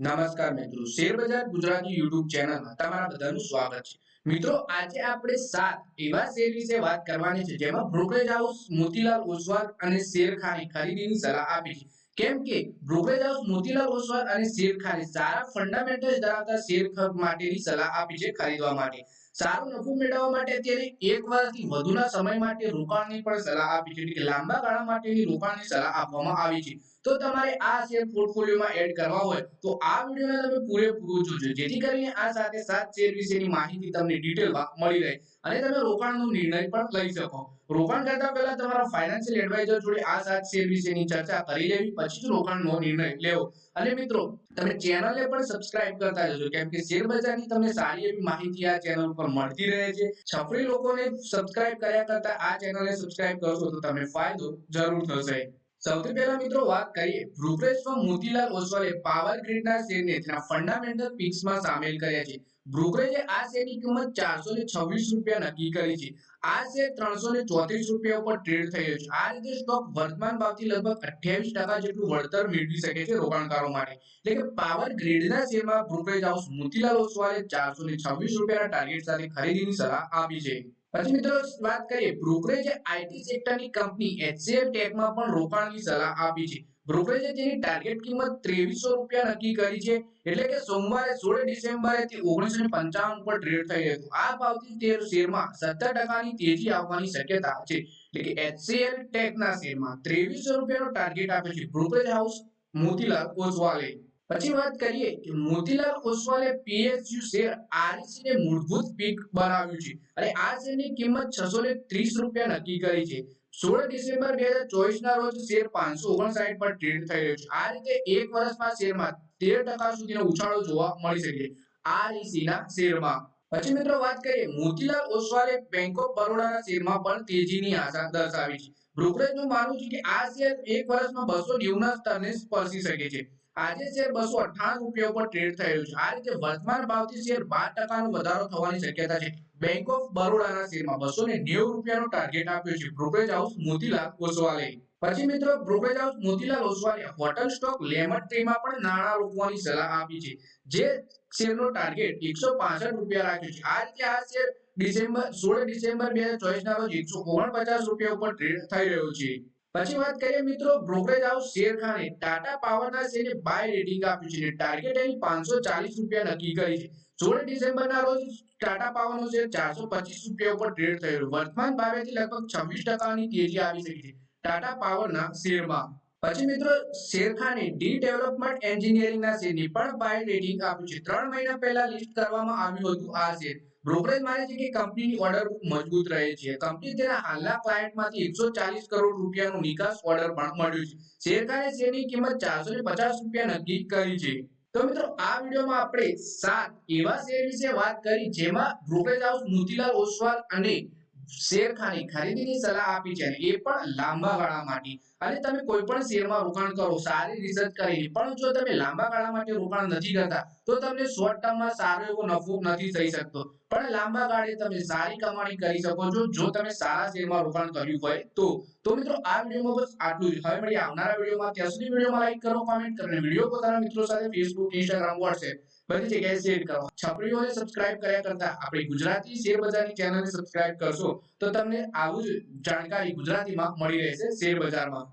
નમસ્કાર મિત્રો share Gujarati YouTube ચેનલમાં તમારા બધાનું સ્વાગત છે. મિત્રો, આજે આપણે સાત એવા શેર વિશે વાત કરવાની છે જેમાં બ્રોકરેજ હાઉસ મોતીલાલ ઓસવાલ અને શેરખાની ખરીદીની સલાહ આપી છે. કેમ કે બ્રોકરેજ હાઉસ મોતીલાલ ઓસવાલ અને શેરખાની સારા ફંડામેન્ટલ્સ ધરાવતા શેર માટેની સલાહ આપી છે ખરીદવા માટે. સારો નફો મેળવવા માટે અત્યારે એક વર્ષથી વધુના સમય માટે રોકાણની પણ સલાહ આપી છે. એટલે કે લાંબા ગાળા માટેની રોકાણની સલાહ આપવામાં આવી છે. તો તમારે આ શેર પોર્ટફોલિયોમાં એડ કરવા હોય તો આ વિડિયોને તમે પૂરેપૂરું જોજો. જેથી કરીને આ સાથે સાત શેર વિશેની માહિતી તમને ડિટેલમાં મળી રહે અને તમે રોકાણનો નિર્ણય પણ લઈ શકો. રોકાણ કરતા પહેલા તમારા ફાઇનાન્શિયલ એડવાઇઝર જોડે આ સાત શેર વિશેની ચર્ચા કરી લેવી, પછી જ રોકાણનો નિર્ણય લેવો. અને મિત્રો, તમે ચેનલને પણ સબસ્ક્રાઇબ કરતા જજો, કેમ કે શેર બજારની તમને સારી એવી માહિતી આ ચેનલ પર મળતી રહે છે. છફરી લોકોને સબસ્ક્રાઇબ કર્યા કરતા આ ચેનલને સબસ્ક્રાઇબ કરશો તો તમને ફાયદો જરૂર થશે. સૌથી પહેલા મિત્રો વાત કરીએ બ્રોકરેજ મોતીલાલ ઓસવાલે પાવર ગ્રીડના શેરને તેના ફંડામેન્ટલ પિક્સમાં સામેલ કર્યા છે. બ્રોકરેજે આ શેરની કિંમત ચારસો ને છવ્વીસ રૂપિયા નક્કી કરી છે. આ શેર ત્રણસો ને ચોત્રીસ રૂપિયા ઉપર ટ્રેડ થયો છે. આ રીતે સ્ટોક વર્તમાન ભાવથી લગભગ અઠ્યાવીસ ટકા જેટલું વળતર મેળવી શકે છે રોકાણકારો માટે. એટલે કે પાવર ગ્રીડના શેરમાં બ્રોકરેજ હાઉસ મોતીલાલ ઓસવાલે ચારસો ને છવ્વીસ રૂપિયાના ટાર્ગેટ સાથે ખરીદીની સલાહ આપી છે. પછી મિત્રો વાત કરીએ બ્રોકરેજે આઈટી સેક્ટરની કંપની એચસીએલ ટેકમાં પણ રોકાણની સલાહ આપી છે. બ્રોકરેજે તેની ટાર્ગેટ કિંમત 2300 રૂપિયા નક્કી કરી છે. એટલે કે સોમવારે સોળ ડિસેમ્બરે તે 1955 પર ટ્રેડ થઈ હતું. આ ભાવથી તે શેરમાં 17 ટકાની તેજી આવવાની શક્યતા છે. એટલે કે એચસીએલ ટેકના શેરમાં 2300 રૂપિયાનો ટાર્ગેટ આપે છે. બ્રોકરેજ હાઉસ મોતીલાલ ઓસવાલે પછી વાત કરીએ કે મોતીલાલ ઓસવાલે પીએસયુ શેર આરઈસી ને મૂળભૂત પીક બનાવ્યું છે. અને આ શેરની કિંમત 630 રૂપિયા નક્કી કરી છે. સોળ ડિસેમ્બર 2024 ના રોજ શેર 559 પર ટ્રેડ થઈ રહ્યો છે. આ રીતે એક વર્ષમાં શેરમાં 13% સુધીનો ઉછાળો જોવા મળી શકે આરઈસી ના શેરમાં. પછી મિત્રો વાત કરીએ, મોતીલાલ ઓસવાલે બેંક ઓફ બરોડાના શેરમાં પણ તેજીની આશા દર્શાવી છે. બ્રોકરેજનું માનવું છે કે આ શેર એક વર્ષમાં 290 ના સ્તરને સ્પર્શી શકે છે. આજે શેર બસો અઠાણું રૂપિયા ઉપર ટ્રેડ થયેલું છે. આ રીતે વર્તમાન ભાવથી શેર બાર ટકાનો વધારો થવાની શક્યતા છે. બેંક ઓફ બરોડાના શેરમાં બસો ને નેવું રૂપિયાનો ટાર્ગેટ આપ્યો છે. બ્રોકરેજ હાઉસ મોતીલાલ ઓસવાલે. પછી મિત્રો બ્રોકરેજ હાઉસ મોતીલાલ ઓસવાલે હોટલ સ્ટોક લેમન ટ્રીમાં પણ નાણાં રોકવાની સલાહ આપી છે. જે શેરનો ટાર્ગેટ એકસો પાસઠ રૂપિયા રાખ્યો છે. આ રીતે આ શેર ડિસેમ્બર, સોળ ડિસેમ્બર બે હજાર ચોવીસ ના રોજ એકસો ઓગણપચાસ રૂપિયા ઉપર ટ્રેડ થઈ રહ્યો છે. પછી વાત કરીએ મિત્રો બ્રોકરેજ હાઉસ શેરખાને. ટાટા પાવરના શેરને બાય રેટિંગ આપ્યું છે ટાર્ગેટ અહીં 540 રૂપિયા નક્કી કરી છે. સોળ ડિસેમ્બરના રોજ ટાટા પાવરનો શેર 425 રૂપિયા ઉપર ટ્રેડ થયેલો વર્તમાન ભાવેથી લગભગ 26 ટકાની તેજી આવી શકી છે ટાટા પાવરના શેરમાં. પછી મિત્રો શેરખાને ડી ડેવલપમેન્ટ એન્જિનિયરિંગના શેરની પણ બાય રેટિંગ આપ્યું છે. ત્રણ મહિના પહેલા લિસ્ટ કરવામાં આવ્યું હતું આ શેર. બ્રોકરેજ માને છે કે કંપનીની ઓર્ડર બુક મજબૂત રહે છે. કંપની તેના હાલના ક્લાયન્ટમાંથી 140 કરોડ રૂપિયાનો નિકાસ ઓર્ડર પણ મળ્યું છે. સરકારે શેરની કિંમત 450 રૂપિયા નક્કી કરી છે. તો મિત્રો, આ વિડીયોમાં આપણે સાત એવા શેર વિશે વાત કરી જેમાં બ્રોકરેજ હાઉસ મોતીલાલ ઓસવાલ અને શેરખાની ખરીદીની સલાહ આપી છે એ પણ લાંબા ગાળા માટે. અને તમે કોઈ પણ શેરમાં રોકાણ કરો, સારી રિસર્ચ કરીને પણ જો તમે લાંબા ગાળા માટે રોકાણ નથી કરતા, તો તમને શોર્ટ ટર્મમાં સારો એવો નફો નથી થઈ શકતો. પણ લાંબા ગાળે તમે સારી કમાણી કરી શકો છો. જો તમે સારા શેરમાં રોકાણ કર્યું હોય તો. તો મિત્રો, આ વિડીયોમાં બસ આટલું જ. હવે મળીએ આવનારા વિડીયોમાં. ત્યાં સુધી વિડીયોમાં લાઈક કરો કોમેન્ટ કરો અને વીડિયો પોતાના મિત્રો સાથે ફેસબુક ઇન્સ્ટાગ્રામ વોટ્સએપ બધી જગ્યાએ શેર કરો. છપરીઓને સબસ્ક્રાઇબ કર્યા કરતા આપણી ગુજરાતી શેર બજારની ચેનલને સબસ્ક્રાઇબ કરશો તો તમને આવું જ જાણકારી ગુજરાતીમાં મળી રહેશે શેર બજારમાં.